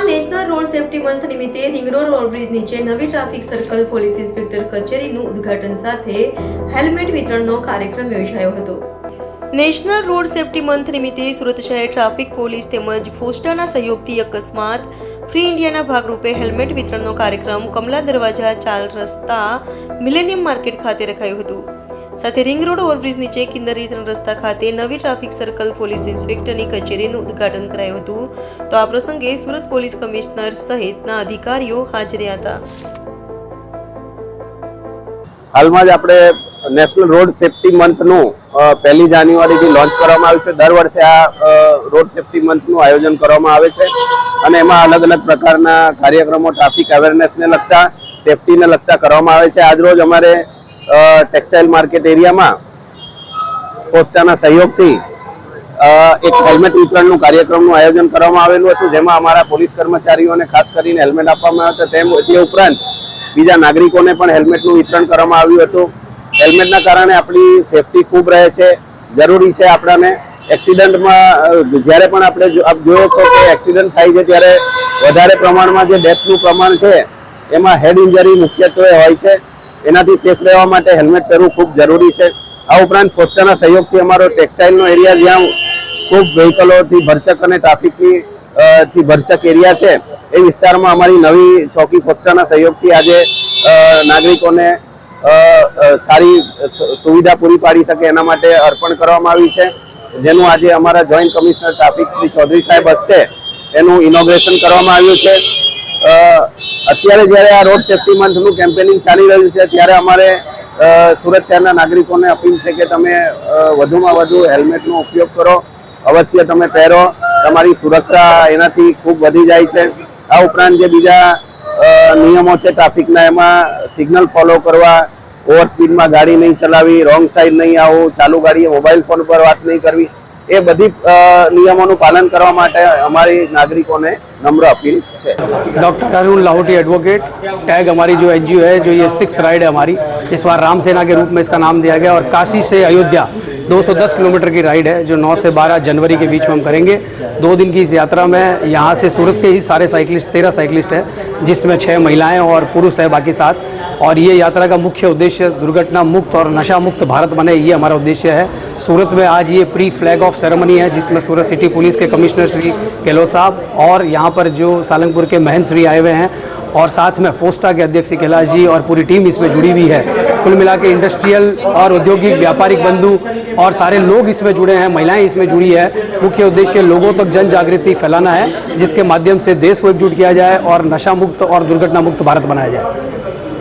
સુરતમાં national road safety month નિમિત્તે ring road overbridge નીચે નવી ટ્રાફિક સર્કલ પોલીસ ઇન્સ્પેક્ટર કચેરીનું ઉદ્ઘાટન સાથે હેલ્મેટ વિતરણનો કાર્યક્રમ યોજાયો હતો. નેશનલ રોડ સેફટી મંથ નિમિત્તે સુરત શહેર ટ્રાફિક પોલીસ તેમજ ફોસ્ટાના સહયોગથી અકસ્માત ફ્રી ઇન્ડિયાના ભાગરૂપે હેલ્મેટ વિતરણનો કાર્યક્રમ કમલા દરવાજા ચાલ રસ્તા મિલેનિયમ માર્કેટ ખાતે રખાયું હતું. સાથે રિંગ રોડ ઓવરબ્રિજ નીચે ત્રણ રસ્તા ખાતે નવી ટ્રાફિક સર્કલ પોલીસ ઇન્સ્પેક્ટરની કચેરીનું ઉદ્ઘાટન કરાયું હતું. તો આ પ્રસંગે સુરત પોલીસ કમિશનર સહિતના અધિકારીઓ હાજર હતા. હાલમાં જ આપણે નેશનલ રોડ સેફટી મંથનું પહેલી જાન્યુઆરીથી લોન્ચ કરવામાં આવ્યું છે. દર વર્ષે આ રોડ સેફટી મંથનું આયોજન કરવામાં આવે છે અને એમાં અલગ અલગ પ્રકારના કાર્યક્રમો, ટ્રાફિક અવેરનેસને લગતા, સેફટીને લગતા કરવામાં આવે છે. આજરોજ અમારે ટેક્સટાઇલ માર્કેટ એરિયામાં પોસ્ટાના સહયોગથી એક હેલ્મેટ વિતરણનું કાર્યક્રમનું આયોજન કરવામાં આવેલું હતું, જેમાં અમારા પોલીસ કર્મચારીઓને ખાસ કરીને હેલ્મેટ આપવામાં આવ્યું તેમ તે ઉપરાંત બીજા નાગરિકોને પણ હેલ્મેટનું વિતરણ કરવામાં આવ્યું હતું. હેલ્મેટના કારણે આપણી સેફટી ખૂબ રહે છે. જરૂરી છે આપણાને એક્સિડન્ટમાં જ્યારે પણ આપણે આપ જોયો છો કે એક્સિડન્ટ થાય છે, ત્યારે વધારે પ્રમાણમાં જે ડેથનું પ્રમાણ છે, એમાં હેડ ઇન્જરી મુખ્યત્વે હોય છે. એનાથી સેફ રહેવા માટે હેલ્મેટ પહેરવું ખૂબ જરૂરી છે. આ ઉપરાંત પોસ્ટાના સહયોગથી અમારો ટેક્સટાઇલનો એરિયા જ્યાં ખૂબ વ્હીકલોથી ભરચક અને ટ્રાફિકની થી ભરચક એરિયા છે, એ વિસ્તારમાં અમારી નવી ચોકી પોસ્ટાના સહયોગથી આજે નાગરિકોને સારી સુવિધા પૂરી પાડી શકે એના માટે અર્પણ કરવામાં આવી છે. જેનું આજે અમારા joint commissioner traffic Shri Chaudhari સાહેબ હસ્તે એનું ઇનોગ્રેશન કરવામાં આવ્યું છે. અત્યારે જ્યારે આ રોડ સેફ્ટી મંથનું કેમ્પેનિંગ ચાલી રહ્યું છે, ત્યારે અમારે સુરત શહેરના નાગરિકોને અપીલ છે કે તમે વધુમાં વધુ હેલ્મેટનો ઉપયોગ કરો, અવશ્ય તમે પહેરો. તમારી સુરક્ષા એનાથી ખૂબ વધી જાય છે. આ ઉપરાંત જે બીજા નિયમો છે ટ્રાફિકના, એમાં સિગ્નલ ફોલો કરવા, ઓવર સ્પીડમાં ગાડી નહીં ચલાવી, રોંગ સાઈડ નહીં આવવું ચાલુ ગાડીએ મોબાઈલ ફોન પર વાત નહીં કરવી. એ બધી અ, નિયમોનું પાલન કરવા માટે અમારી નાગરિકોને નમ્ર અપીલ છે doctor Arun Lahoti advocate tag हमारी जो एन है जो ये सिक्स राइड है हमारी इस बार राम सेना के रूप में इसका नाम दिया गया और काशी से अयोध्या 210 किलोमीटर की राइड है, जो 9 से 12 जनवरी के बीच में हम करेंगे। दो दिन की इस यात्रा में यहाँ से सूरत के ही सारे साइकिलिस्ट, तेरह साइकिलिस्ट हैं, जिसमें छः महिलाएँ और पुरुष है बाकी साथ और ये यात्रा का मुख्य उद्देश्य दुर्घटना मुक्त और नशा मुक्त भारत बने, ये हमारा उद्देश्य है। सूरत में आज ये प्री फ्लैग ऑफ़ सेरेमनी है, जिसमें सूरत सिटी पुलिस के कमिश्नर श्री गहलोत साहब और यहाँ पर जो सालंगपुर के महंत श्री आए हुए हैं और साथ में फोस्टा के अध्यक्ष कैलाश जी और पूरी टीम इसमें जुड़ी हुई है। कुल मिला के इंडस्ट्रियल और औद्योगिक व्यापारिक बंधु और सारे लोग इसमें जुड़े हैं महिलाएं इसमें जुड़ी है मुख्य उद्देश्य लोगों तक जन जागृति फैलाना है जिसके माध्यम से देश को एकजुट किया जाए और नशा मुक्त और दुर्घटना मुक्त भारत बनाया जाए